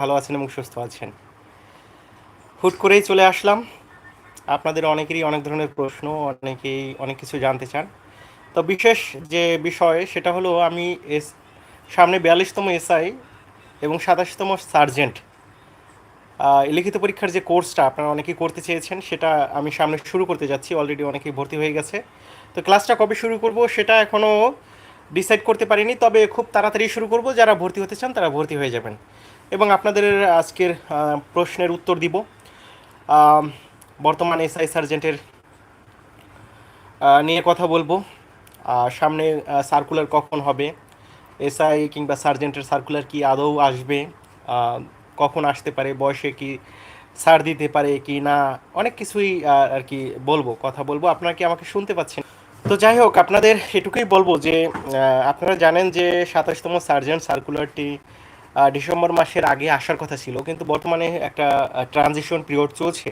ভালো আছেন এবং সুস্থ আছেন। হুট করেই চলে আসলাম। আপনাদের অনেকেরই অনেক ধরনের প্রশ্ন, অনেকেই অনেক কিছু জানতে চান। তো বিশেষ যে বিষয়, সেটা হলো আমি এস, সামনে বিয়াল্লিশতম এসআই এবং সাতাশতম সার্জেন্ট। লিখিত পরীক্ষার যে কোর্সটা আপনারা অনেকেই করতে চেয়েছেন, সেটা আমি সামনে শুরু করতে যাচ্ছি। অলরেডি অনেকেই ভর্তি হয়ে গেছে। তো ক্লাসটা কবে শুরু করব, সেটা এখনও ডিসাইড করতে পারিনি। তবে খুব তাড়াতাড়ি শুরু করব। যারা ভর্তি হতে চান, তারা ভর্তি হয়ে যাবেন। এবং আপনাদের আজকের প্রশ্নের উত্তর দিব। বর্তমান এসআই সার্জেন্টের নিয়ে কথা বলব। সামনে সার্কুলার কখন হবে? এসআই কিংবা সার্জেন্টের সার্কুলার কি আদৌ আসবে? কখন আসতে পারে? বয়সে কি সার দিতে পারে কি না? অনেক কিছুই আর কি বলব, কথা বলব। আপনারা কি আমাকে শুনতে পাচ্ছেন? তো যাই হোক, আপনাদের এটুকুই বলব যে আপনারা জানেন যে সাতাশতম সার্জেন্ট সার্কুলারটি ডিসেম্বর মাসের আগে আসার কথা ছিল, কিন্তু বর্তমানে একটা ট্রানজিশন পিরিয়ড চলছে।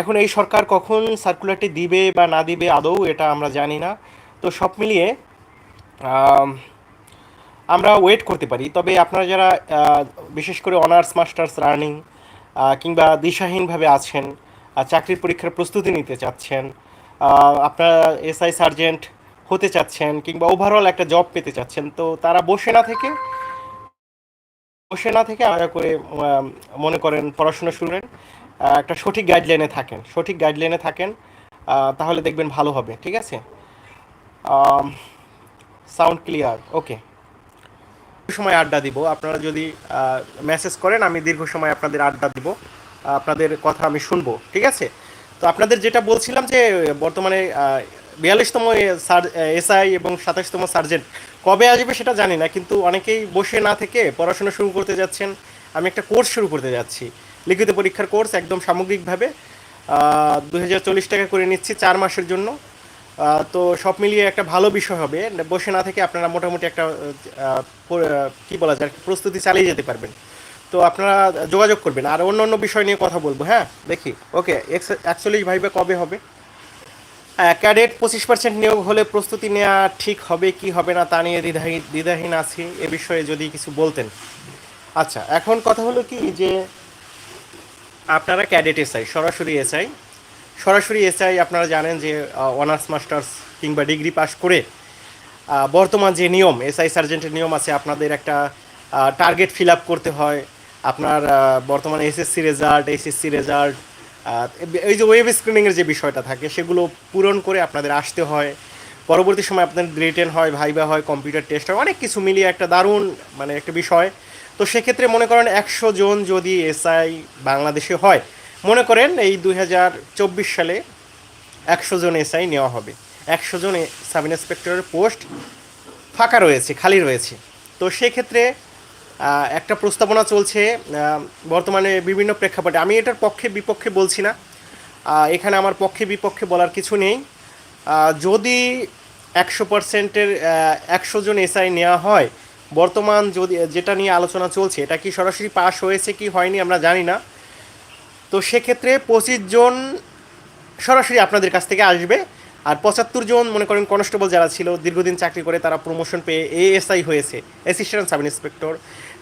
এখন এই সরকার কখন সার্কুলারটি দিবে বা না দিবে আদৌ, এটা আমরা জানি না। তো সব মিলিয়ে আমরা ওয়েট করতে পারি। তবে আপনারা যারা বিশেষ করে অনার্স মাস্টার্স রানিং কিংবা দিশাহীনভাবে আছেন চাকরির পরীক্ষার প্রস্তুতি নিতে চাচ্ছেন আপনারা এসআই সার্জেন্ট হতে চাচ্ছেন, কিংবা ওভারঅল একটা জব পেতে চাচ্ছেন, তো তারা বসে না থেকে বসে না থেকে আলাদা করে মনে করেন পড়াশোনা শুরু করেন। একটা সঠিক গাইডলাইনে থাকেন। সঠিক গাইডলাইনে থাকেন তাহলে দেখবেন ভালো হবে, ঠিক আছে? সাউন্ড ক্লিয়ার ওকে সময় আড্ডা দিব। আপনারা যদি মেসেজ করেন, আমি দীর্ঘ সময় আপনাদের আড্ডা দিব। আপনাদের কথা আমি শুনব, ঠিক আছে? তো আপনাদের যেটা বলছিলাম যে, বর্তমানে বিয়াল্লিশতম এসআই এবং সাতাশতম সার্জেন্ট কবে আসবে সেটা জানি না, কিন্তু অনেকেই বসে না থেকে পড়াশোনা শুরু করতে যাচ্ছেন। আমি একটা কোর্স শুরু করতে যাচ্ছি, লিখিত পরীক্ষার কোর্স একদম সামগ্রিকভাবে। দু হাজার চল্লিশ টাকা করে নিচ্ছি চার মাসের জন্য। তো সব মিলিয়ে একটা ভালো বিষয় হবে, বসে না থেকে আপনারা মোটামুটি একটা কি বলা যায় প্রস্তুতি চালিয়ে যেতে পারবেন। তো আপনারা যোগাযোগ করবেন। আর অন্য অন্য বিষয় নিয়ে কথা বলব হ্যাঁ? দেখি, ওকে একচল্লিশ ভাইবে কবে হবে? ক্যাডেট পঁচিশ পার্সেন্ট নিয়োগ হলে প্রস্তুতি নেওয়া ঠিক হবে, কি হবে না তা নিয়ে দ্বিধাহীন দ্বিধাহীন আছি। এ বিষয়ে যদি কিছু বলতেন। আচ্ছা এখন কথা হলো কি যে আপনারা ক্যাডেট এসআই, সরাসরি এসআই। সরাসরি এসআই আপনারা জানেন যে অনার্স, মাস্টার্স কিংবা ডিগ্রি পাশ করে বর্তমান যে নিয়ম, এসআই সার্জেন্টের নিয়ম আছে, আপনাদের একটা টার্গেট ফিল আপ করতে হয়। আপনার বর্তমানে এসএসসি রেজাল্ট এসএসসি রেজাল্ট এই যে ওয়েব স্ক্রিনিংয়ের যে বিষয়টা থাকে, সেগুলো পূরণ করে আপনাদের আসতে হয়। পরবর্তী সময় আপনাদের রিটেন হয় ভাইবা হয় কম্পিউটার টেস্ট হয়, অনেক কিছু মিলিয়ে একটা দারুণ মানে একটা বিষয়। তো সেক্ষেত্রে মনে করেন একশো জন যদি এসআই বাংলাদেশে হয়, মনে করেন এই দু হাজার চব্বিশ সালে একশো জন এসআই নেওয়া হবে। একশো জন সাব ইন্সপেক্টরের পোস্ট ফাঁকা রয়েছে, খালি রয়েছে। তো সেক্ষেত্রে একটা প্রস্তাবনা চলছে বর্তমানে বিভিন্ন প্রেক্ষাপটে। আমি এটার পক্ষে বিপক্ষে বলছি না। এখানে আমার পক্ষে বিপক্ষে বলার কিছু নেই। যদি একশো পার্সেন্টের একশো জন এসআই নেওয়া হয়, বর্তমান যদি, যেটা নিয়ে আলোচনা চলছে, এটা কি সরাসরি পাস হয়েছে কি হয়নি আমরা জানি না। তো সেক্ষেত্রে পঁচিশ জন সরাসরি আপনাদের কাছ থেকে আসবে, আর পঁচাত্তর জন মনে করেন কনস্টেবল যারা ছিল, দীর্ঘদিন চাকরি করে, তারা প্রমোশন পেয়ে এএসআই হয়েছে অ্যাসিস্ট্যান্ট সাব ইন্সপেক্টর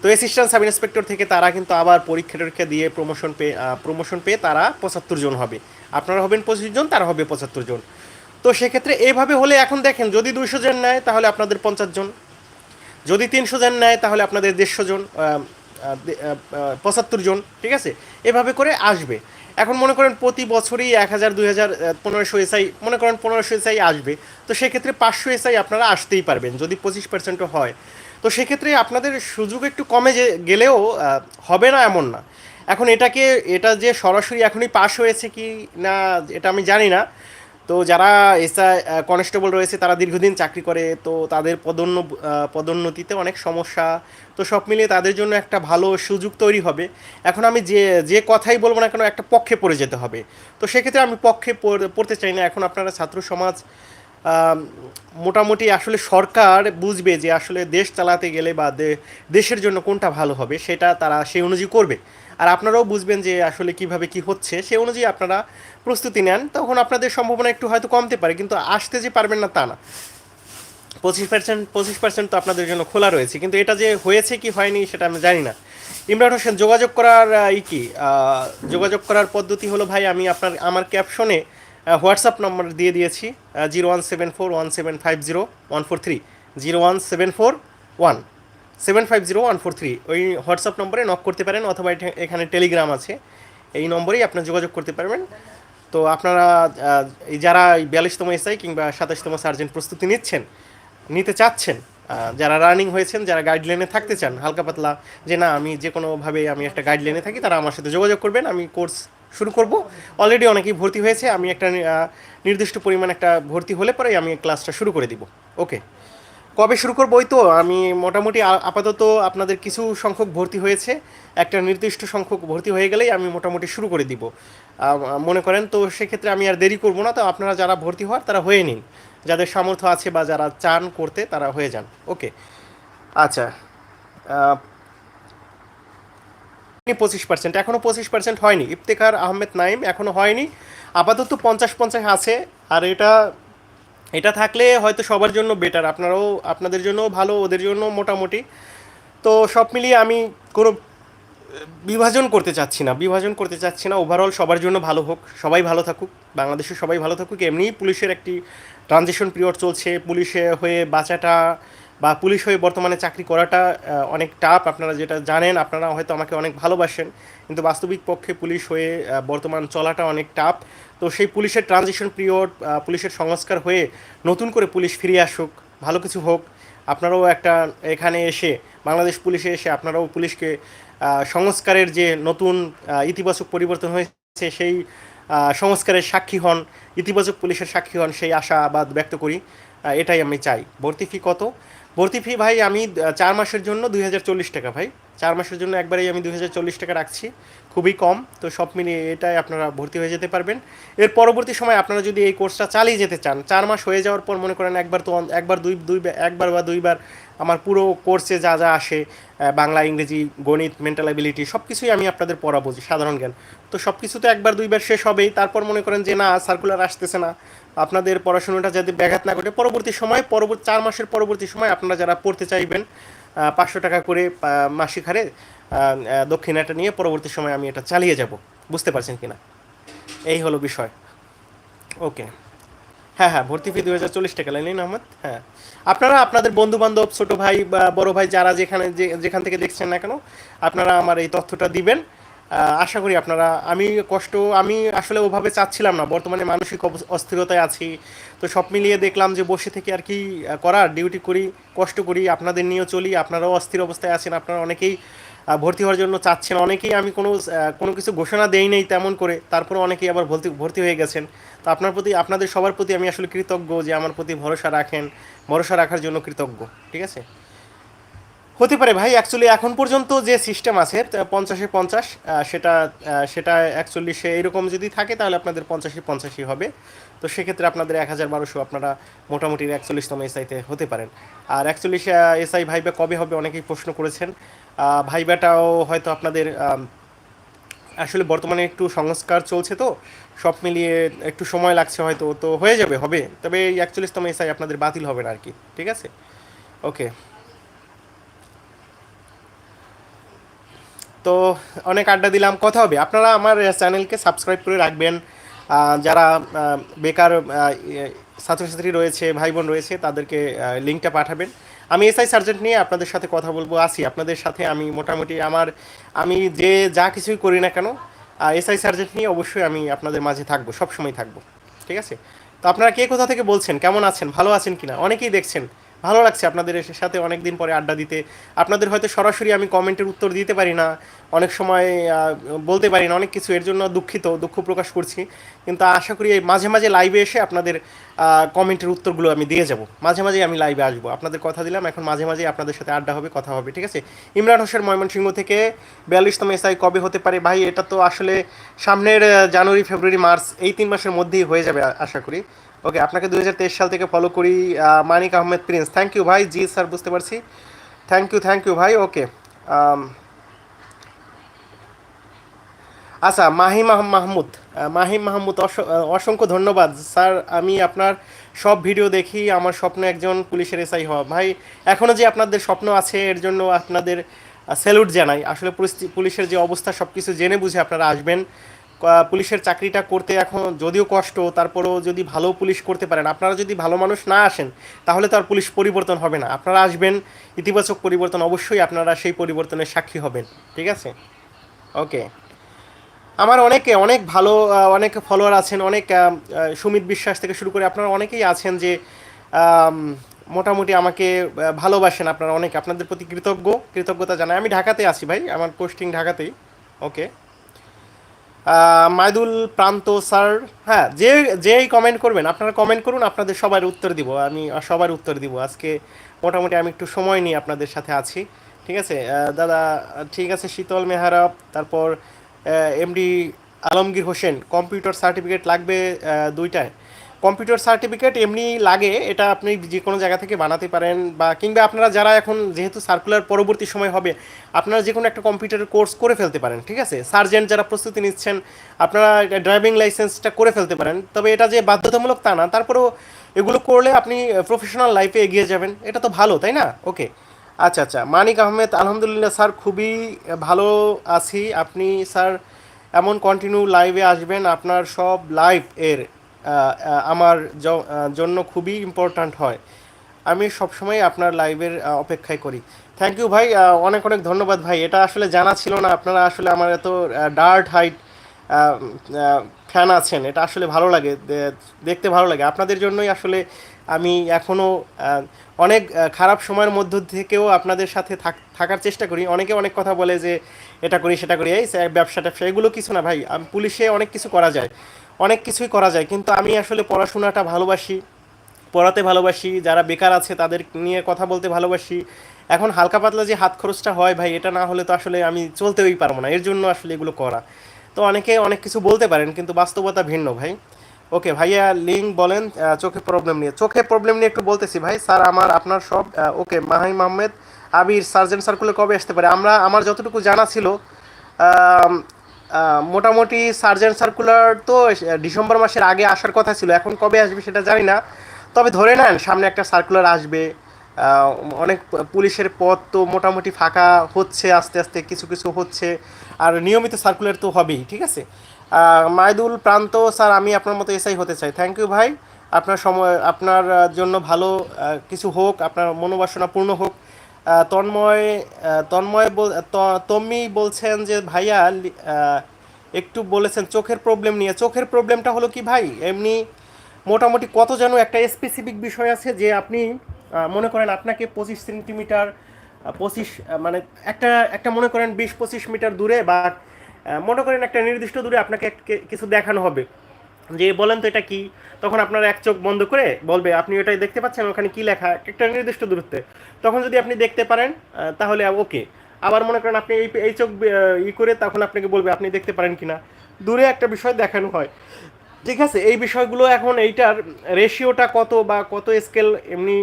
তো অ্যাসিস্ট্যান্ট সাব ইন্সপেক্টর থেকে তারা কিন্তু আবার পরীক্ষা টরীক্ষা দিয়ে প্রমোশন পেয়ে প্রমোশন পেয়ে তারা পঁচাত্তর জন হবে। আপনারা হবেন পঁচিশ জন, তারা হবে পঁচাত্তর জন। তো সেক্ষেত্রে এইভাবে হলে এখন দেখেন, যদি দুইশো জন নেয়, তাহলে আপনাদের পঞ্চাশ জন। যদি তিনশো জন নেয়, তাহলে আপনাদের দেড়শো জন পঁচাত্তর জন, ঠিক আছে? এভাবে করে আসবে। এখন মনে করেন প্রতি বছরই এক হাজার, দুই হাজার পনেরোশো এসআই, মনে করেন পনেরোশো এসআই আসবে। তো সেক্ষেত্রে পাঁচশো এসআই আপনারা আসতেই পারবেন। যদি পঁচিশ পার্সেন্টও হয় তো সেক্ষেত্রে আপনাদের সুযোগ একটু কমে যে গেলেও হবে না এমন না। এখন এটাকে, এটা যে সরাসরি এখনই পাশ হয়েছে কি না, এটা আমি জানি না। তো যারা এসআই কনস্টেবল রয়েছে, তারা দীর্ঘদিন চাকরি করে, তো তাদের পদোন্ন পদোন্নতিতে অনেক সমস্যা। তো সব মিলিয়ে তাদের জন্য একটা ভালো সুযোগ তৈরি হবে। এখন আমি যে যে কথাই বলব না কেন, একটা পক্ষে পড়ে যেতে হবে। তো সেক্ষেত্রে আমি পক্ষে পড়তে চাই না। এখন আপনারা ছাত্র সমাজ মোটামুটি আসলে সরকার বুঝবে যে আসলে দেশ চালাতে গেলে বা দেশের জন্য কোনটা ভালো হবে, সেটা তারা সেই অনুযায়ী করবে। আর আপনারাও বুঝবেন যে আসলে কীভাবে কি হচ্ছে সেই অনুযায়ী আপনারা প্রস্তুতি নেন, তখন আপনাদের সম্ভাবনা একটু হয়তো কমতে পারে, কিন্তু আসতে যে পারবেন না তা না। পঁচিশ পার্সেন্ট পঁচিশ পার্সেন্ট তো আপনাদের জন্য খোলা রয়েছে, কিন্তু এটা যে হয়েছে কি হয়নি সেটা আমি জানি না। ইমরান হোসেন, যোগাযোগ করার ই কি? যোগাযোগ করার পদ্ধতি হলো, ভাই, আমি আপনার, আমার ক্যাপশনে হোয়াটসঅ্যাপ নম্বর দিয়ে দিয়েছি zero one seven four one seven five zero one four three zero one seven four one seven five zero one four three. ওই হোয়াটসঅ্যাপ নম্বরে নক করতে পারেন অথবা এখানে টেলিগ্রাম আছে। এই নম্বরেই আপনার যোগাযোগ করতে পারবেন। তো আপনারা আহ, এই যারা বিয়াল্লিশতম এসআই কিংবা সাতাশতম সার্জেন্ট প্রস্তুতি নিচ্ছেন নিতে চাচ্ছেন যারা রানিং হয়েছেন যারা গাইডলাইনে থাকতে চান হালকা পাতলা যে না আমি যে কোনোভাবে আমি একটা গাইডলাইনে থাকি তারা আমার সাথে যোগাযোগ করবেন। আমি কোর্স শুরু করব। অলরেডি অনেকেই ভর্তি হয়েছে, আমি একটা নির্দিষ্ট পরিমাণ একটা ভর্তি হলে পরেই আমি ক্লাসটা শুরু করে দিব। ওকে কবে শুরু করব ওই তো, আমি মোটামুটি আপাতত আপনাদের কিছু সংখ্যক ভর্তি হয়েছে। একটা নির্দিষ্ট সংখ্যক ভর্তি হয়ে গেলেই আমি মোটামুটি শুরু করে দিব। মনে করেন তো সেক্ষেত্রে আমি আর দেরি করব না, তো আপনারা যারা ভর্তি হওয়ার তারা হয়ে নিন। যাদের সামর্থ্য আছে বা যারা চান করতে তারা হয়ে যান। ওকে আচ্ছা পঁচিশ পার্সেন্ট এখনও পঁচিশ পার্সেন্ট হয়নি। ইফতেখার আহমেদ নাইম এখনও হয়নি। আপাতত পঞ্চাশ পঞ্চাশ আছে। আর এটা এটা থাকলে হয়তো সবার জন্য বেটার আপনারাও, আপনাদের জন্য ভালো, ওদের জন্য মোটামুটি। তো সব মিলিয়ে আমি কোনো বিভাজন করতে চাচ্ছি না, বিভাজন করতে চাচ্ছি না। ওভারঅল সবার জন্য ভালো হোক, সবাই ভালো থাকুক বাংলাদেশে সবাই ভালো থাকুক। এমনিই পুলিশের একটি ট্রানজিশন পিরিয়ড চলছে। পুলিশে হয়ে বাঁচাটা বা পুলিশ হয়ে বর্তমানে চাকরি করাটা অনেক টাফ আপনারা যেটা জানেন, আপনারা হয়তো আমাকে অনেক ভালোবাসেন, কিন্তু বাস্তবিক পক্ষে পুলিশ হয়ে বর্তমান চলাটা অনেক টাফ তো সেই পুলিশের ট্রানজিশন পিরিয়ড পুলিশের সংস্কার হয়ে নতুন করে পুলিশ ফিরে আসুক, ভালো কিছু হোক, আপনারাও একটা এখানে এসে, বাংলাদেশ পুলিশে এসে আপনারাও পুলিশকে সংস্কারের যে নতুন ইতিবাচক পরিবর্তন হয়েছে, সেই সংস্কারের সাক্ষী হন, ইতিবাচক পুলিশের সাক্ষী হন, সেই আশাবাদ ব্যক্ত করি। এটাই আমি চাই। ভর্তি ফি কত? ভর্তি ফি ভাই আমি চার মাসের জন্য দুই হাজার চল্লিশ টাকা ভাই। চার মাসের জন্য একবারেই আমি দুই হাজার চল্লিশ টাকা রাখছি। খুবই কম, তো সব মিলিয়ে এটাই আপনারা ভর্তি হয়ে যেতে পারবেন। এর পরবর্তী সময় আপনারা যদি এই কোর্সটা চালিয়ে যেতে চান, চার মাস হয়ে যাওয়ার পর মনে করেন একবার তো একবার দুই দুই, একবার বা দুইবার আমার পুরো কোর্সে যা যা আসে বাংলা, ইংরেজি, গণিত মেন্টাল অ্যাবিলিটি সব কিছুই আমি আপনাদের পড়াবো সাধারণ জ্ঞান। তো সব কিছু তো একবার, দুইবার শেষ হবেই, তারপর মনে করেন যে না সার্কুলার আসতেছে না। আপনাদের পড়াশোনাটা যাতে ব্যাঘাত না ঘটে, পরবর্তী সময়, পরবর্তী চার মাসের পরবর্তী সময় আপনারা যারা পড়তে চাইবেন পাঁচশো টাকা করে মাসিক হারে দক্ষিণাটা নিয়ে পরবর্তী সময় আমি এটা চালিয়ে যাব। বুঝতে পারছেন কি না এই হলো বিষয়। ওকে হ্যাঁ হ্যাঁ ভর্তি ফি দুই হাজার চল্লিশ টাকা। লাইন আহমদ? হ্যাঁ। আপনারা, আপনাদের বন্ধু বান্ধব ছোটো ভাই বা বড় ভাই যারা যেখানে, যে, যেখান থেকে দেখছেন না কেন, আপনারা আমার এই তথ্যটা দিবেন। আশা করি আপনারা, আমি কষ্ট, আমি আসলে ওভাবে চাচ্ছিলাম না। বর্তমানে মানসিক অস্থিরতায় আছি। তো সব মিলিয়ে দেখলাম যে বসে থেকে আর কি করার, ডিউটি করি, কষ্ট করি, আপনাদের নিয়েও চলি, আপনারাও অস্থির অবস্থায় আছেন, আপনারা অনেকেই ভর্তি হওয়ার জন্য চাচ্ছেন। অনেকেই আমি কোনো কোনো কিছু ঘোষণা দেই নেই তেমন করে তারপরে অনেকেই আবার ভর্তি ভর্তি হয়ে গেছেন। তো আপনার প্রতি, আপনাদের সবার প্রতি আমি আসলে কৃতজ্ঞ যে আমার প্রতি ভরসা রাখেন, ভরসা রাখার জন্য কৃতজ্ঞ, ঠিক আছে? হতে পারে ভাই অ্যাকচুয়ালি এখন পর্যন্ত যে সিস্টেম আছে পঞ্চাশে পঞ্চাশ সেটা সেটা অ্যাকচুয়ালি সে এরকম যদি থাকে, তাহলে আপনাদের পঞ্চাশে পঞ্চাশই হবে। তো সেক্ষেত্রে আপনাদের এক হাজার বারোশো আপনারা মোটামুটি একচল্লিশতম এসআইতে হতে পারেন। আর একচল্লিশ এসআই ভাইবা কবে হবে অনেকেই প্রশ্ন করেছেন। ভাইবাটাও হয়তো আপনাদের আসলে বর্তমানে একটু সংস্কার চলছে তো, সব মিলিয়ে একটু সময় লাগছে হয়তো, তো হয়ে যাবে, হবে। তবে এই একচল্লিশতম এসআই আপনাদের বাতিল হবে না আর কি, ঠিক আছে? ওকে। তো অনেক আড্ডা দিলাম, কথা হবে। আপনারা আমার চ্যানেলকে সাবস্ক্রাইব করে রাখবেন। যারা বেকার ছাত্রছাত্রী রয়েছে ভাই বোন রয়েছে, তাদেরকে লিঙ্কটা পাঠাবেন। আমি এসআই সার্জেন্ট নিয়ে আপনাদের সাথে কথা বলব আসি আপনাদের সাথে আমি মোটামুটি আমার, আমি যে যা কিছুই করি না কেন এসআই সার্জেন্ট নিয়ে অবশ্যই আমি আপনাদের মাঝে থাকব, সবসময় থাকব। ঠিক আছে? তো আপনারা কে কোথা থেকে বলছেন? কেমন আছেন? ভালো আছেন কিনা? অনেকেই দেখছেন। ভালো লাগছে আপনাদের সাথে অনেক দিন পরে আড্ডা দিতে। আপনাদের হয়তো সরাসরি আমি কমেন্টের উত্তর দিতে পারি না। অনেক সময় বলতে পারি না অনেক কিছু, এর জন্য দুঃখিত, দুঃখ প্রকাশ করছি। কিন্তু আশা করি এই মাঝে মাঝে লাইভে এসে আপনাদের কমেন্টের উত্তরগুলো আমি দিয়ে যাব। মাঝে মাঝে আমি লাইভে আসব। আপনাদের কথা দিলাম, এখন মাঝে মাঝে আপনাদের সাথে আড্ডা হবে, কথা হবে, ঠিক আছে? ইমরান হোসেন ময়মনসিংহ থেকে, বিয়াল্লিশতম এসআই কবে হতে পারে? ভাই, এটা তো আসলে সামনের জানুয়ারি, ফেব্রুয়ারি, মার্চ, এই তিন মাসের মধ্যেই হয়ে যাবে আশা করি। ওকে আপনাকে দু হাজার তেইশ সাল থেকে ফলো করি Manik Ahmed Prince thank you ভাই, জি স্যার, বুঝতে পারছি। থ্যাংক ইউ থ্যাংক ইউ ভাই ওকে আচ্ছা মাহিম মাহমুদ। মাহিম মাহমুদ, অস- অসংখ্য ধন্যবাদ। স্যার, আমি আপনার সব ভিডিও দেখি, আমার স্বপ্ন একজন পুলিশের এসআই হওয়া। ভাই এখনও যে আপনাদের স্বপ্ন আছে, এর জন্য আপনাদের স্যালুট জানাই। আসলে পুলিশের যে অবস্থা সব কিছু জেনে বুঝে আপনারা আসবেন। পুলিশের চাকরিটা করতে এখন যদিও কষ্ট, তারপরেও যদি ভালো পুলিশ করতে পারেন, আপনারা যদি ভালো মানুষ না আসেন, তাহলে তো আর পুলিশ পরিবর্তন হবে না। আপনারা আসবেন, ইতিবাচক পরিবর্তন অবশ্যই আপনারা সেই পরিবর্তনের সাক্ষী হবেন, ঠিক আছে? ওকে। আমার অনেকে, অনেক ভালো অনেক ফলোয়ার আছেন, অনেক সুমিত বিশ্বাস থেকে শুরু করে আপনারা অনেকেই আছেন যে মোটামুটি আমাকে ভালোবাসেন আপনারা অনেক। আপনাদের প্রতি কৃতজ্ঞ, কৃতজ্ঞতা জানাই। আমি ঢাকাতে আছি ভাই, আমার পোস্টিং ঢাকাতেই। ওকে। মাইদুল প্রান্ত স্যার হ্যাঁ যে, যেই কমেন্ট করবেন, আপনারা কমেন্ট করুন, আপনাদের সবার উত্তর দিব। আমি সবার উত্তর দিব। আজকে মোটামুটি আমি একটু সময় নিয়ে আপনাদের সাথে আছি। ঠিক আছে? দাদা, ঠিক আছে, শীতল মেহারাব, তারপর MD Alamgir Hossain computer certificate লাগবে দুইটায়। কম্পিউটার সার্টিফিকেট এমনি লাগে, এটা আপনি যে কোনো জায়গা থেকে বানাতে পারেন বা কিংবা আপনারা যারা এখন যেহেতু সার্কুলার পরবর্তী সময় হবে, আপনারা যে কোনো একটা কম্পিউটারের কোর্স করে ফেলতে পারেন, ঠিক আছে? সার্জেন্ট যারা প্রস্তুতি নিচ্ছেন, আপনারা ড্রাইভিং লাইসেন্সটা করে ফেলতে পারেন। তবে এটা যে বাধ্যতামূলক তা না, তারপরেও এগুলো করলে আপনি প্রফেশনাল লাইফে এগিয়ে যাবেন। এটা তো ভালো, তাই না? ওকে আচ্ছা আচ্ছা। মানিক আহমেদ, আলহামদুলিল্লাহ স্যার, খুবই ভালো আছি। আপনি স্যার এমন কন্টিনিউ লাইভে আসবেন, আপনার সব লাইভ এর আমার জন্য খুবই ইম্পর্ট্যান্ট হয়। আমি সবসময় আপনার লাইভের অপেক্ষায় করি। থ্যাংক ইউ ভাই অনেক অনেক ধন্যবাদ ভাই। এটা আসলে জানা ছিল না, আপনারা আসলে আমার এত ডার্ট হাইট ফ্যান আছেন। এটা আসলে ভালো লাগে দেখতে ভালো লাগে। আপনাদের জন্যই আসলে আমি এখনও অনেক খারাপ সময়ের মধ্য থেকেও আপনাদের সাথে থাক- থাকার চেষ্টা করি। অনেকে অনেক কথা বলে যে, এটা করি, সেটা করি, এই ব্যবসা ট্যাবসা এগুলো কিছু না ভাই। পুলিশে অনেক কিছু করা যায়। অনেক কিছুই করা যায়। কিন্তু আমি আসলে পড়াশোনাটা ভালোবাসি, পড়াতে ভালোবাসি। যারা বেকার আছে, তাদের নিয়ে কথা বলতে ভালোবাসি। এখন হালকা পাতলা যে হাত খরচটা হয় ভাই, এটা না হলে তো আসলে আমি চলতেই পারব না। এর জন্য আসলে এগুলো করা। তো অনেকে অনেক কিছু বলতে পারেন, কিন্তু বাস্তবতা ভিন্ন ভাই। ওকে ভাইয়া, লিঙ্ক বলেন চোখে প্রবলেম নিয়ে। চোখে প্রবলেম নিয়ে একটু বলতেছি ভাই, স্যার আমার, আপনার সব okay Mahim Ahmed, Abir, sergeant circular কবে আসতে পারে? আমরা, আমার যতটুকু জানা ছিল মোটামুটি সার্জেন্ট সার্কুলার তো ডিসেম্বর মাসের আগে আসার কথা ছিল, এখন কবে আসবে সেটা জানি না। তবে ধরে নেন, সামনে একটা সার্কুলার আসবে অনেক পুলিশের পদ তো মোটামুটি ফাঁকা হচ্ছে, আস্তে আস্তে কিছু কিছু হচ্ছে, আর নিয়মিত সার্কুলার তো হবেই, ঠিক আছে? মাইদুল প্রান্ত, স্যার, আমি আপনার মতো এসআই হতে চাই। থ্যাংক ইউ ভাই। আপনার সময়, আপনার জন্য ভালো কিছু হোক, আপনার মনোবাসনা পূর্ণ হোক। তন্ময় তন্ময় তম্মি বলছেন যে, ভাইয়া একটু বলেছেন, চোখের প্রবলেম নিয়ে। চোখের প্রবলেমটা হলো কি, ভাই? এমনি মোটামুটি কত যেন একটা স্পেসিফিক বিষয় আছে যে, আপনি মনে করেন আপনাকে পঁচিশ সেন্টিমিটার পঁচিশ মানে একটা একটা মনে করেন বিশ পঁচিশ মিটার দূরে বা মনে করেন একটা নির্দিষ্ট দূরে আপনাকে কিছু দেখানো হবে। যে বলেন তো এটা কি? তখন আপনার এক চোখ বন্ধ করে বলবে, আপনি ওটাই দেখতে পাচ্ছেন, ওখানে কি লেখা? একটা নির্দিষ্ট দূরত্বে। তখন যদি আপনি দেখতে পারেন তাহলে ওকে। আবার মনে করেন আপনি এই এই চোখ ই করে তখন আপনাকে বলবে, আপনি দেখতে পারেন কিনা? দূরে একটা বিষয় দেখানো হয়। ঠিক আছে, এই বিষয়গুলো এখন এইটার রেশিওটা কত বা কত স্কেল এমনি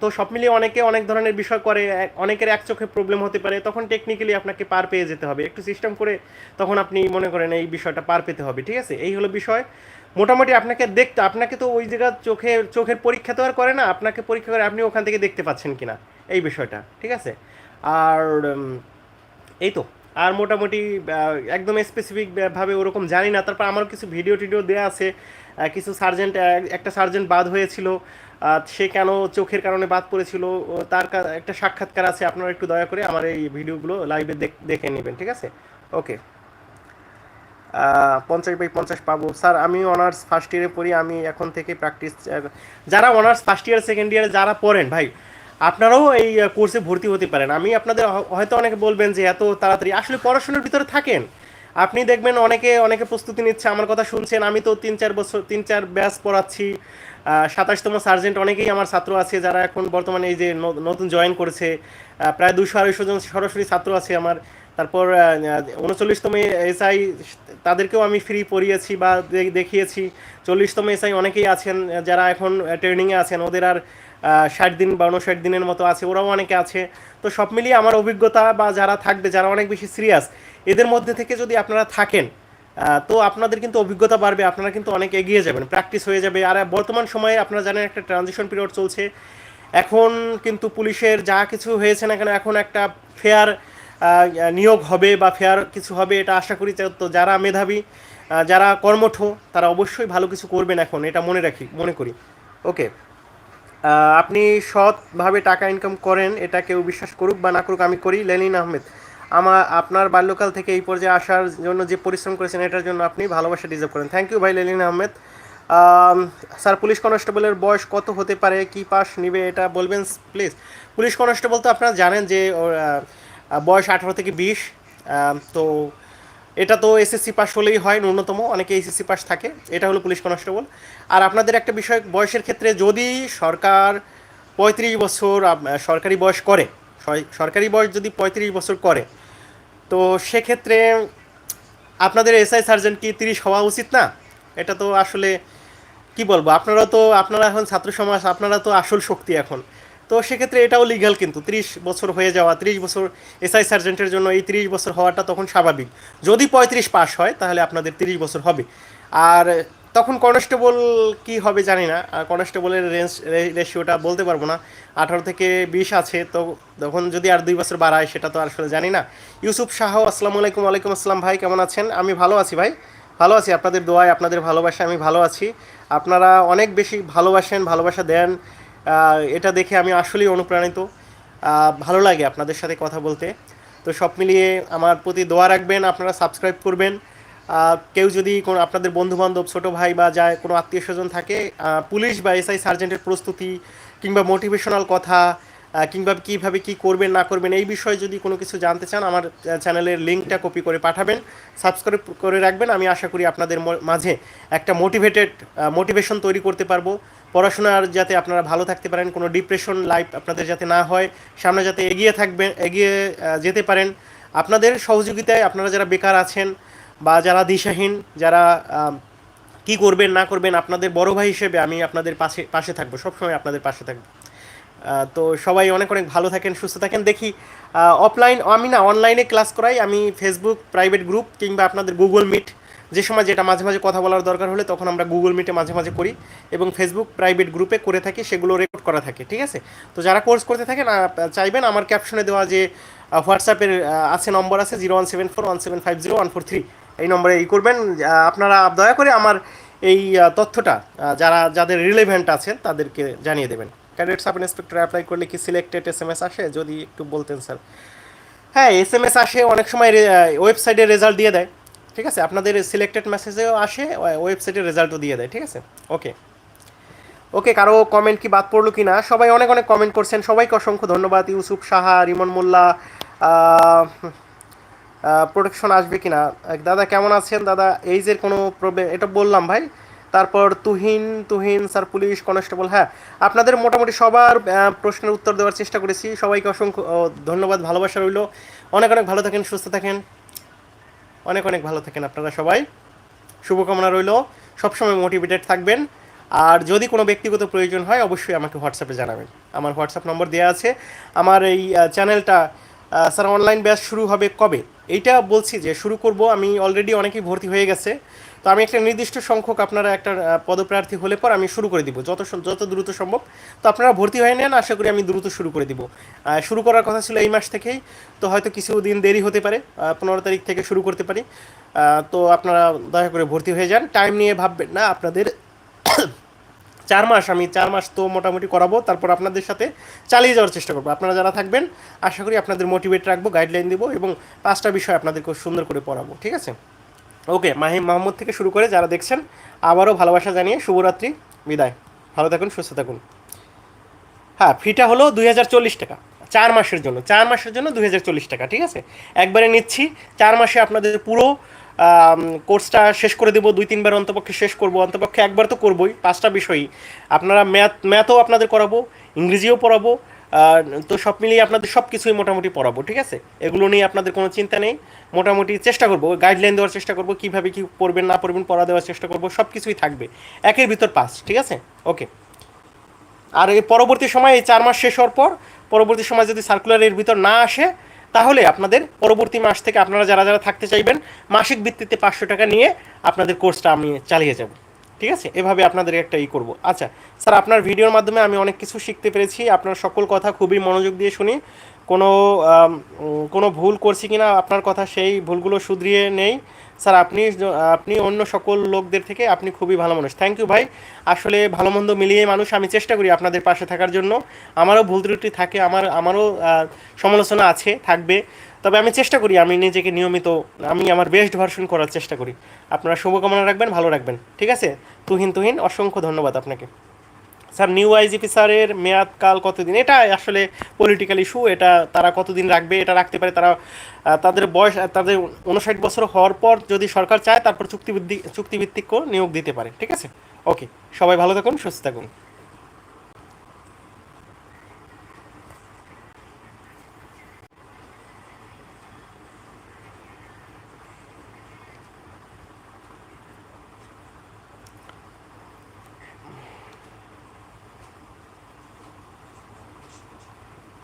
তো সব মিলিয়ে অনেকে অনেক ধরনের বিষয় করে অনেকের এক চোখে প্রবলেম হতে পারে, তখন টেকনিক্যালি আপনাকে পার পেয়ে যেতে হবে। একটু সিস্টেম করে তখন আপনি মনে করেন এই বিষয়টা পার পেতে হবে, ঠিক আছে? এই হলো বিষয়। মোটামুটি আপনাকে দেখতে, আপনাকে তো ওই জায়গা চোখে, চোখের পরীক্ষা তো আর করে না, আপনাকে পরীক্ষা করে আপনি ওখান থেকে দেখতে পাচ্ছেন কিনা, এই বিষয়টা, ঠিক আছে? আর এই তো। আর মোটামুটি একদম স্পেসিফিক ভাবে ওরকম জানি না। তারপর আমার কিছু ভিডিও টিডিও দেওয়া আছে। কিছু সার্জেন্ট একটা সার্জেন্ট বাদ হয়েছিল। সে কেন চোখের কারণে বাদ পড়েছিল? তার একটা সাক্ষাৎকার আছে, আপনারা একটু দয়া করে আমার এই ভিডিওগুলো লাইভে দেখে নেবেন, ঠিক আছে? ওকে পঞ্চাশ বাই পঞ্চাশ পাবো। স্যার আমি অনার্স ফার্স্ট ইয়ারে পড়ি, আমি এখন থেকে প্র্যাকটিস যারা অনার্স ফার্স্ট ইয়ার সেকেন্ড ইয়ারে যারা পড়েন, ভাই আপনারাও এই কোর্সে ভর্তি হতে পারেন। আমি আপনাদের হয়তো অনেকে বলবেন যে, এত তাড়াতাড়ি? আসলে পড়াশোনার ভিতরে থাকেন। আপনি দেখবেন অনেকে অনেকে প্রস্তুতি নিচ্ছে, আমার কথা শুনছেন। আমি তো তিন, চার বছর, তিন, চার ব্যাচ পড়াচ্ছি। সাতাশতম সার্জেন্ট অনেকেই আমার ছাত্র আছে, যারা এখন বর্তমানে এই যে নতুন জয়েন করেছে। প্রায় দুশো আড়াইশো জন সরাসরি ছাত্র আছে আমার। তারপর উনচল্লিশতম এসআই, তাদেরকেও আমি ফ্রি পড়িয়েছি বা দেখিয়েছি। চল্লিশতম এসআই অনেকেই আছেন, যারা এখন ট্রেনিংয়ে আছেন। ওদের আর ষাট দিন বা উনষাট দিনের মতো আছে, ওরাও অনেকে আছে। তো সব মিলিয়ে আমার অভিজ্ঞতা বা যারা থাকবে, যারা অনেক বেশি সিরিয়াস এদের মধ্যে থেকে যদি আপনারা থাকেন তো আপনাদের কিন্তু অভিজ্ঞতা বাড়বে, আপনারা কিন্তু অনেক এগিয়ে যাবেন প্র্যাকটিস হয়ে যাবে। আর বর্তমান সময়ে আপনারা জানেন একটা ট্রানজিশন পিরিয়ড চলছে। এখন কিন্তু পুলিশের যা কিছু হয়েছে না কেন, এখন একটা ফেয়ার নিয়োগ হবে বা ফেয়ার কিছু হবে, এটা আশা করি তো যারা মেধাবী যারা কর্মঠ, তারা অবশ্যই ভালো কিছু করবেন এখন, এটা মনে রাখি, মনে করি। ওকে আপনি সৎভাবে টাকা ইনকাম করেন, এটা কেউ বিশ্বাস করুক বা না করুক, আমি করি লেলিন আহমেদ। আমার, আপনার বাল্যকাল থেকে এই পর্যায়ে আসার জন্য যে পরিশ্রম করেছেন, এটার জন্য আপনি ভালোবাসা ডিজার্ভ করেন। থ্যাংক ইউ ভাই লেলিন আহমেদ। স্যার, পুলিশ কনস্টেবলের বয়স কত হতে পারে? কি পাস নিবে? এটা বলবেন প্লিজ পুলিশ কনস্টেবল তো আপনারা জানেন যে বয়স আঠারো থেকে বিশ। তো এটা তো এসএসসি পাস হলেই হয়, ন্যূনতম, অনেকে এসএসসি পাস থাকে। এটা হলো পুলিশ কনস্টেবল। আর আপনাদের একটা বিষয়, বয়সের ক্ষেত্রে যদি সরকার পঁয়ত্রিশ বছর সরকারি বয়স করে সর- সরকারি বয়স যদি পঁয়ত্রিশ বছর করে, তো সেক্ষেত্রে আপনাদের এসআই সার্জেন্ট কি তিরিশ হওয়া উচিত না? এটা তো আসলে, কি বলব, আপনারা তো, আপনারা এখন ছাত্র সমাজ, আপনারা তো আসল শক্তি এখন। তো সেক্ষেত্রে এটাও লিগ্যাল কিন্তু। ত্রিশ বছর হয়ে যাওয়া, ত্রিশ বছর এসআই সার্জেন্টের জন্য এই ত্রিশ বছর হওয়াটা তখন স্বাভাবিক। যদি পঁয়ত্রিশ পাস হয়, তাহলে আপনাদের তিরিশ বছর হবে। আর তখন কনস্টেবল কি হবে জানি না। কনস্টেবলের রেঞ্জ রেশিওটা বলতে পারব না। আঠারো থেকে বিশ আছে, তো তখন যদি আর দুই বছর বাড়ায়, সেটা তো আসলে জানি না। ইউসুফ শাহ আসসালামু আলাইকুম, ওয়ালাইকুম আসসালাম ভাই, কেমন আছেন? আমি ভালো আছি ভাই। ভালো আছি, আপনাদের দোয়ায়, আপনাদের ভালোবাসায় আমি ভালো আছি। আপনারা অনেক বেশি ভালোবাসেন, ভালোবাসা দেন। এটা দেখে আমি আসলেই অনুপ্রাণিত। ভালো লাগে আপনাদের সাথে কথা বলতে। তো সব মিলিয়ে আমার প্রতি দোয়া রাখবেন, আপনারা সাবস্ক্রাইব করবেন। কেউ যদি কোনো আপনাদের বন্ধুবান্ধব, ছোটো ভাই বা যায়, কোনো আত্মীয় স্বজন থাকে পুলিশ বা এসআই সার্জেন্টের প্রস্তুতি কিংবা মোটিভেশনাল কথা কিংবা কীভাবে কী করবেন, না করবেন, এই বিষয়ে যদি কোনো কিছু জানতে চান, আমার চ্যানেলের লিঙ্কটা কপি করে পাঠাবেন, সাবস্ক্রাইব করে রাখবেন। আমি আশা করি আপনাদের মাঝে একটা মোটিভেটেড মোটিভেশন তৈরি করতে পারব। পড়াশোনার যাতে আপনারা ভালো থাকতে পারেন, কোনো ডিপ্রেশন লাইফ আপনাদের যাতে না হয়, সামনে যাতে এগিয়ে থাকবেন এগিয়ে যেতে পারেন। আপনাদের সহযোগিতায় আপনারা যারা বেকার আছেন বা যারা দিশাহীন, যারা কি করবেন, না করবেন, আপনাদের বড় ভাই হিসেবে আমি আপনাদের পাশে পাশে থাকব, সবসময় আপনাদের পাশে থাকব। তো সবাই অনেক অনেক ভালো থাকেন, সুস্থ থাকেন। দেখি অফলাইন আমি না অনলাইনে ক্লাস করাই। আমি ফেসবুক প্রাইভেট গ্রুপ কিংবা আপনাদের গুগল মিট যে সময় যেটা মাঝে মাঝে কথা বলার দরকার হলে তখন আমরা গুগল মিটে মাঝে মাঝে করি এবং ফেসবুক প্রাইভেট গ্রুপে করে থাকি, সেগুলো রেকর্ড করা থাকে, ঠিক আছে? তো যারা কোর্স করতে থাকেন চাইবেন আমার ক্যাপশনে দেওয়া যে হোয়াটসঅ্যাপের আছে নম্বর আছে zero one seven four one seven five zero one four three এই নম্বরে ই করবেন। আপনারা দয়া করে আমার এই তথ্যটা যারা, যাদের রিলেভেন্ট আছেন তাদেরকে জানিয়ে দেবেন। ক্যাডেট সাব ইন্সপেক্টর অ্যাপ্লাই করলে কি সিলেক্টেড এস এম এস আসে? যদি একটু বলতেন স্যার হ্যাঁ এস এম এস আসে, অনেক সময় ওয়েবসাইটে রেজাল্ট দিয়ে দেয়। ঠিক আছে? আপনাদের সিলেক্টেড মেসেজেও আসে ওয়েবসাইটে রেজাল্টও দিয়ে দেয়। ঠিক আছে? ওকে ওকে কারও কমেন্ট কি বাদ পড়ল কি না সবাই অনেক অনেক কমেন্ট করছেন। সবাইকে অসংখ্য ধন্যবাদ। ইউসুফ সাহা, রিমন মোল্লা প্রোটেকশন আসবে কি না দাদা, কেমন আছেন? দাদা এইজের কোনো প্রবলেম এটা বললাম ভাই। তারপর Tuhin Tuhin, sir, police, constable হ্যাঁ। আপনাদের মোটামুটি সবার প্রশ্নের উত্তর দেওয়ার চেষ্টা করেছি। সবাইকে অসংখ্য ধন্যবাদ, ভালোবাসা রইল। অনেক অনেক ভালো থাকেন, সুস্থ থাকেন। অনেক অনেক ভালো থাকেন আপনারা সবাই। শুভকামনা রইল। সবসময় মোটিভেটেড থাকবেন। আর যদি কোনো ব্যক্তিগত প্রয়োজন হয়, অবশ্যই আমাকে হোয়াটসঅ্যাপে জানাবেন। আমার হোয়াটসঅ্যাপ নম্বর দেওয়া আছে। আমার এই চ্যানেলটা স্যার, অনলাইন ব্যাচ শুরু হবে কবে? এইটা বলছি যে শুরু করব, আমি অলরেডি অনেকেই ভর্তি হয়ে গেছে। তো আমি একটা নির্দিষ্ট সংখ্যক আপনারা একটা পদপ্রার্থী হলে পর আমি শুরু করে দিব, যত যত দ্রুত সম্ভব। তো আপনারা ভর্তি হয়ে নেন, আশা করি আমি দ্রুত শুরু করে দিব। শুরু করার কথা ছিল এই মাস থেকেই, তো হয়তো কিছু দিন দেরি হতে পারে পনেরো তারিখ থেকে শুরু করতে পারি। তো আপনারা দয়া করে ভর্তি হয়ে যান। টাইম নিয়ে ভাববেন না, আপনাদের চার মাস, আমি চার মাস তো মোটামুটি করাবো, তারপর আপনাদের সাথে চালিয়ে যাওয়ার চেষ্টা করব। আপনারা যারা থাকবেন, আশা করি আপনাদের মোটিভেট রাখব গাইডলাইন দেবো এবং পাঁচটা বিষয় আপনাদের খুব সুন্দর করে পড়াবো, ঠিক আছে? ওকে মাহিম মাহমুদ থেকে শুরু করে যারা দেখছেন, আবারও ভালোবাসা জানিয়ে শুভরাত্রি, বিদায়। ভালো থাকুন, সুস্থ থাকুন। হ্যাঁ ফিটা হলো দুই হাজার চল্লিশ টাকা, চার মাসের জন্য, চার মাসের জন্য দুই হাজার চল্লিশ টাকা, ঠিক আছে? একবারে নিচ্ছি, চার মাসে আপনাদের পুরো কোর্সটা শেষ করে দেবো, দুই তিনবার অন্তপক্ষে শেষ করব, অন্তপক্ষে একবার তো করবই, পাঁচটা বিষয়ই। আপনারা ম্যাথ ম্যাথও আপনাদের করাবো, ইংরেজিও পড়াবো তো সব মিলিয়ে আপনাদের সব কিছুই মোটামুটি পড়াবো, ঠিক আছে? এগুলো নিয়ে আপনাদের কোনো চিন্তা নেই, মোটামুটি চেষ্টা করব গাইডলাইন দেওয়ার চেষ্টা করব, কীভাবে কী পড়বেন, না পড়বেন, পড়া দেওয়ার চেষ্টা করব সব কিছুই থাকবে। একের ভিতর পাস ঠিক আছে? ওকে আর এই পরবর্তী সময় এই চার মাস শেষ হওয়ার পর, পরবর্তী সময় যদি সার্কুলার এর ভিতর না আসে তাহলে আপনাদের পরবর্তী মাস থেকে আপনারা যারা যারা থাকতে চাইবেন, মাসিক ভিত্তিতে পাঁচশো টাকা নিয়ে আপনাদের কোর্সটা আমি চালিয়ে যাব। ঠিক আছে? এভাবে আপনাদের একটা ই করব। আচ্ছা স্যার, আপনার ভিডিওর মাধ্যমে আমি অনেক কিছু শিখতে পেরেছি। আপনার সকল কথা খুবই মনোযোগ দিয়ে শুনি। কোনো কোনো ভুল করছি কিনা আপনার কথা সেই ভুলগুলো শুধরিয়ে নেই। স্যার, আপনি আপনি অন্য সকল লোকদের থেকে আপনি খুবই ভালো মানুষ। থ্যাংক ইউ ভাই। আসলে ভালো মন্দ মিলিয়ে মানুষ, আমি চেষ্টা করি আপনাদের পাশে থাকার জন্য। আমারও ভুল ত্রুটি থাকে, আমার, আমারও সমালোচনা আছে, থাকবে। তবে আমি চেষ্টা করি, আমি নিজেকে নিয়মিত, আমি আমার বেস্ট ভার্সন করার চেষ্টা করি। আপনারা শুভকামনা রাখবেন, ভালো রাখবেন। ঠিক আছে? তুহিন তুহিন, অসংখ্য ধন্যবাদ আপনাকে। স্যার নিউ আইজিপি স্যারের মেয়াদকাল কতদিন? এটা আসলে পলিটিক্যাল ইস্যু এটা তারা কতদিন রাখবে, এটা রাখতে পারে তারা তাদের বয়স তাদের উনষাট বছর হওয়ার পর যদি সরকার চায়, তারপর চুক্তিভিত্তিক চুক্তিভিত্তিক নিয়োগ দিতে পারে, ঠিক আছে? ওকে সবাই ভালো থাকুন, সুস্থ থাকুন।